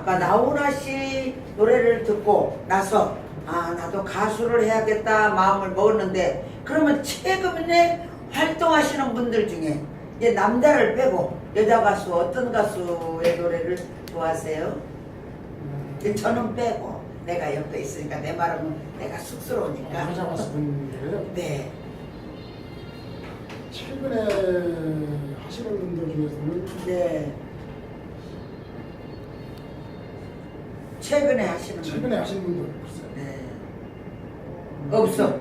아까 나훈아 씨 노래를 듣고 나서 아 나도 가수를 해야겠다 마음을 먹었는데 그러면 최근에 활동하시는 분들 중에 이제 남자를 빼고 여자 가수 어떤 가수의 노래를 좋아하세요? 저는 빼고 내가 옆에 있으니까 내 말은 내가 쑥스러우니까 여자 가수분들이요. 네 최근에 하시는 분들 중에서는 네. 최근에 하시는 분. 최근에 하시는 분들 없어요. 네. 없어.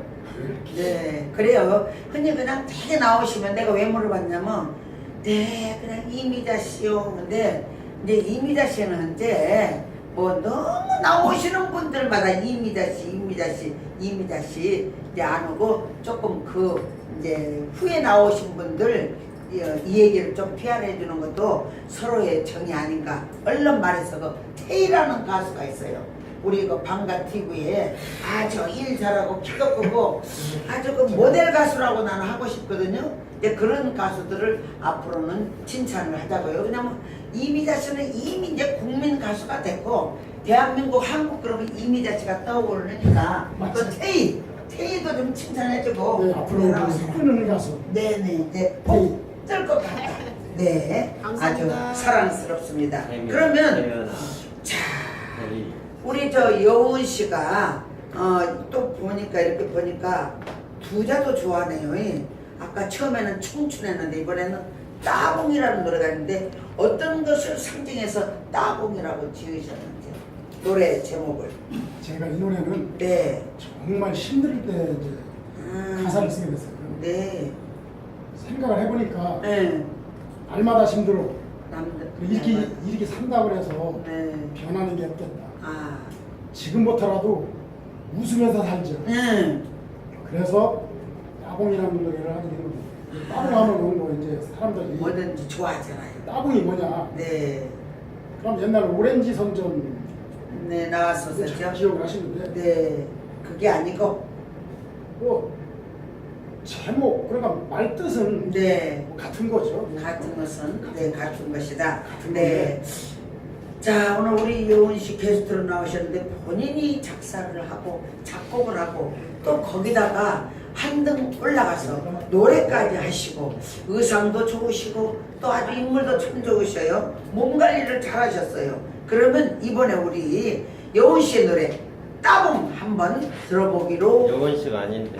네. 그래요. 흔히 그냥 되게 나오시면 내가 왜 물어봤냐면, 네, 그냥 이미자 씨요. 근데 이제 이미자 씨는 이제 뭐 너무 나오시는 분들마다 이미자 씨, 이미자 씨, 이미자 씨 이제 안 오고 조금 그 이제 후에 나오신 분들 이, 이 얘기를 좀 피할해 주는 것도 서로의 정이 아닌가. 얼른 말해서 그 테이라는 가수가 있어요. 우리 그 방가 TV에 아주 일 잘하고 키도 크고 아주 그 모델 가수라고 나는 하고 싶거든요. 이제 그런 가수들을 앞으로는 칭찬을 하자고요. 왜냐면 이미자 씨는 이미 이제 국민 가수가 됐고 대한민국 한국 그러면 이미자 씨가 떠오르니까 그. 테이 테이도 좀 칭찬해주고 네, 앞으로 꾸는 가수. 네네 이제 테 이. 뜰것 같다. 네, 감사합니다. 아주 사랑스럽습니다. 그러면. 자 네. 우리 저 여운 씨가 어, 또 보니까 이렇게 보니까 부자도 좋아하네요. 이. 아까 처음에는 청춘했는데 이번에는 따봉이라는 노래가 있는데 어떤 것을 상징해서 따봉이라고 지으셨는지 노래 제목을 제가 이 노래는 네, 정말 힘들 때 이제 음, 가사를 쓰게 됐어요. 네, 생각을 해보니까 네, 날마다 힘들어. 남들 이렇게 이렇게 산다고 해서 네, 변하는 게 없겠다. 아, 지금부터라도 웃으면서 살자. 음, 그래서 따봉이라는 노래를 하게 되는 거예요. 따봉 하면 뭐 이제 사람들이 뭐든지 좋아하잖아요. 따봉이 뭐냐? 네, 그럼 옛날 오렌지 선전 네 나왔었죠. 기억을 하시는데 네, 그게 아니고 뭐 제목 그러니까 말 뜻은 네. 뭐 같은 거죠. 같은 것은 네 같은 것이다. 같은 네. 자 오늘 우리 요은 씨 게스트로 나오셨는데 본인이 작사를 하고 작곡을 하고 또 거기다가 한 등 올라가서 노래까지 하시고 의상도 좋으시고 또 아주 인물도 참 좋으셔요. 몸 관리를 잘하셨어요. 그러면 이번에 우리 여운 씨의 노래 따봉 한번 들어보기로 여원 씨가 아닌데.